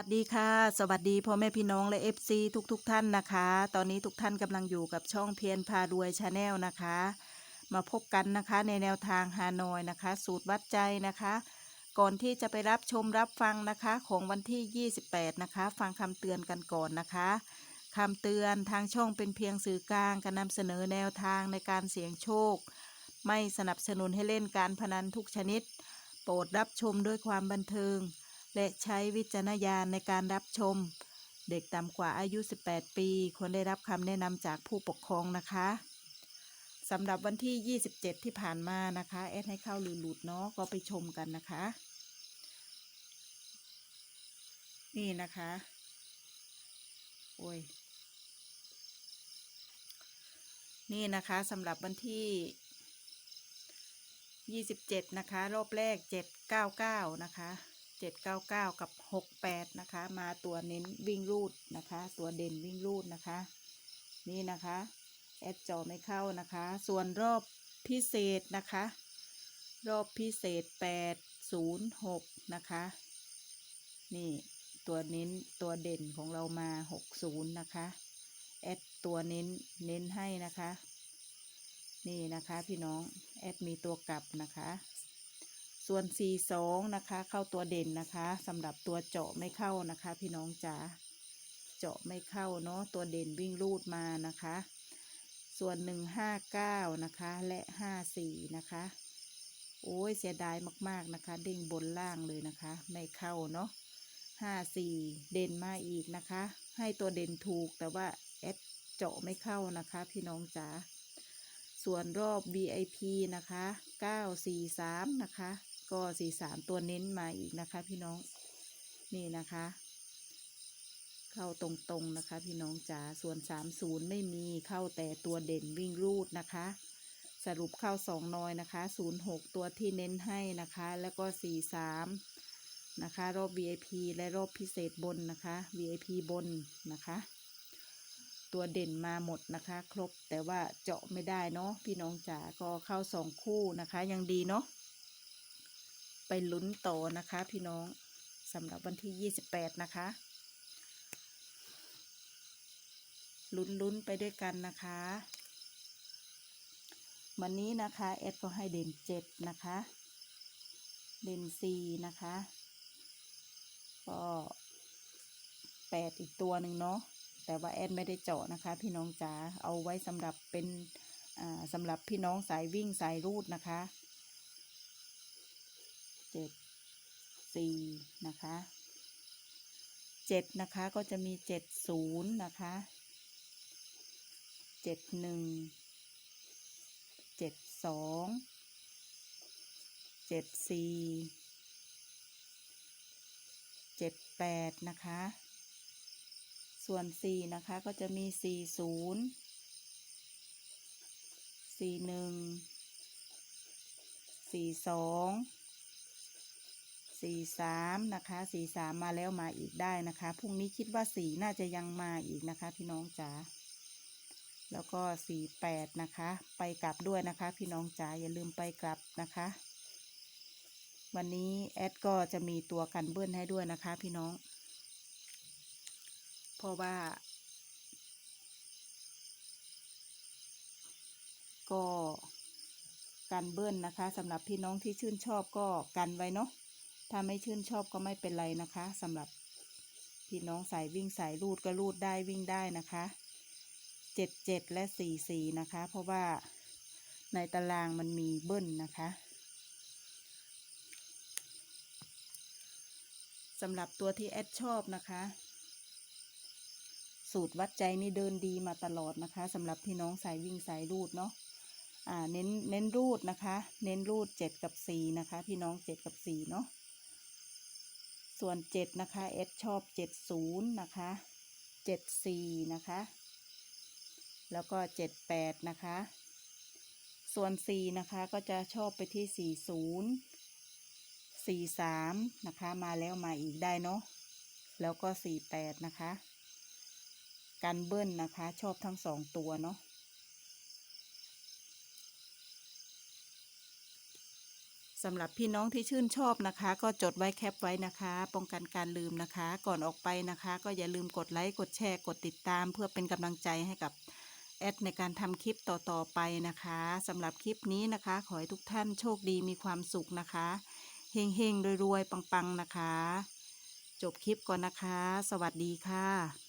วัสดีค่ะ สวัสดีพ่อแม่พี่น้องและ FC ทุกๆทท่านนะคะ ตอนนี้ทุกท่านกำลังอยู่กับช่องเพียนพารวยชาแนลนะคะ มาพบกันนะคะในแนวทางฮานอยนะคะ สูตรวัดใจนะคะ ก่อนที่จะไปรับชมรับฟังนะคะของวันที่ 28 นะคะ ฟังคำเตือนกันก่อนนะคะคำเตือนทางช่องเป็นเพียงสื่อกลางการนำเสนอแนวทางในการเสี่ยงโชค ไม่สนับสนุนให้เล่นการพนันทุกชนิด โปรดรับชมด้วยความบันเทิง และใช้วิจารณญาณในการรับชม เด็กต่ำกว่าอายุ 18 ปี ควรได้รับคำแนะนำจากผู้ปกครองนะคะสำหรับวันที่ 27 ที่ผ่านมานะคะแอดให้เข้าหรือหลุดเนาะก็ไปชมกันนะคะ นี่นะคะ โอ้ย นี่นะคะสำหรับวันที่ 27 นะคะ รอบแรก 799 นะคะ 799 กับ 68 นะคะ มาตัวเน้นวิ่งรูดนะคะ ตัวเด่นวิ่งรูดนะคะ นี่นะคะแอดจอไม่เข้านะคะ ส่วนรอบพิเศษนะคะ รอบพิเศษ 806 นะคะ นี่ตัวเน้นตัวเด่นของเรามา 60 นะคะแอดตัวเน้นเน้นให้นะคะ นี่นะคะพี่น้องแอดมีตัวกลับนะคะ ส่วน 42 นะคะ เข้าตัวเด่นนะคะสำหรับตัวเจาะไม่เข้านะคะ พี่น้องจ๋าเจาะไม่เข้าเนาะตัวเด่นวิ่งรูดมานะคะ ส่วน 159 นะคะและ 54 นะคะ โอ้ยเสียดายมากๆนะคะ เด้งบนล่างเลยนะคะ ไม่เข้าเนาะ54 เด่นมาอีกนะคะ ให้ตัวเด่นถูกแต่ว่าแอดเจาะไม่เข้านะคะ พี่น้องจ๋าส่วนรอบ VIP นะคะ 943 นะคะ ก็43ตัวเน้นมาอีกนะคะพี่น้องนี่นะคะ เข้าตรงๆนะคะ พี่น้องจ๋าส่วน30ไม่มีเข้าแต่ตัวเด่นวิ่งรูดนะคะ สรุปเข้า2น้อยนะคะ06ตัวที่เน้นให้นะคะ แล้วก็43นะคะรอบ VIP และรอบพิเศษบนนะคะ VIP บนนะคะ ตัวเด่นมาหมดนะคะ ครบแต่ว่าเจาะไม่ได้เนาะพี่น้องจ๋าก็เข้าสองคู่นะคะ ยังดีเนาะ ไปลุ้นต่อนะคะพี่น้องสำหรับวันที่ 28 นะคะลุ้นลุ้นไปด้วยกันนะคะ วันนี้นะคะแอดก็ให้เด่น7นะคะ เด่น4นะคะ ก็8อีกตัวหนึ่งเนาะ แต่ว่าแอดไม่ได้เจาะนะคะ พี่น้องจ๋า เอาไว้สำหรับเป็นสำหรับพี่น้องสายวิ่งสายรูดนะคะ เจ็ดสี่นะคะเจ็ดนะคะก็จะมีเจ็ดศูนย์นะคะเจ็ดหนึ่งเจ็ดสองเจ็ดสี่เจ็ดแปดนะคะ ส่วน4นะคะก็จะมี40 41 42 43นี่สามนะคะ43มมาแล้วมาอีกได้นะคะพรุ่งนี้คิดว่า4น่าจะยังมาอีกนะคะ พี่น้องจ๋าแล้วก็48นะคะ ไปกลับด้วยนะคะ พี่น้องจ๋าอย่าลืมไปกลับนะคะ วันนี้แอดก็จะมีตัวกันเบิ้ลให้ด้วยนะคะ พี่น้อง เพราะว่า ก็การเบิ้ลนะคะสำหรับพี่น้องที่ชื่นชอบก็กันไว้เนาะ ถ้าไม่ชื่นชอบก็ไม่เป็นไรนะคะสำหรับพี่น้องสายวิ่งสายรูดก็รูดได้วิ่งได้นะคะเจ็ดเจ็ดและสี่สี่นะคะ เพราะว่าในตารางมันมีเบิ้ลนะคะสำหรับตัวที่แอดชอบนะคะ สูตรวัดใจนี่เดินดีมาตลอดนะคะสำหรับพี่น้องสายวิ่งสายรูดเนาะอ่าเน้นเน้นรูดนะคะ เน้นรูดเจ็ดกับสี่นะคะ พี่น้องเจ็ดกับสี่เนาะ ส่วนเจ็ดนะคะเอสชอบเจ็ดศูนย์นะคะเจ็ดสี่นะคะ แล้วก็เจ็ดแปดนะคะ ส่วนสี่นะคะก็จะชอบไปที่สี่ศูนย์สี่สามนะคะมาแล้วมาอีกได้เนาะแล้วก็สี่แปดนะคะ กันเบิ้ลนะคะชอบทั้งสองตัวเนาะ สำหรับพี่น้องที่ชื่นชอบนะคะ ก็จดไว้แคปไว้นะคะ ป้องกันการลืมนะคะ ก่อนออกไปนะคะ ก็อย่าลืมกดไลค์กดแชร์กดติดตาม เพื่อเป็นกำลังใจให้กับแอดในการทำคลิปต่อๆไปนะคะสำหรับคลิปนี้นะคะ ขอให้ทุกท่านโชคดีมีความสุขนะคะเฮงๆรวยๆปังๆนะคะ จบคลิปก่อนนะคะ สวัสดีค่ะ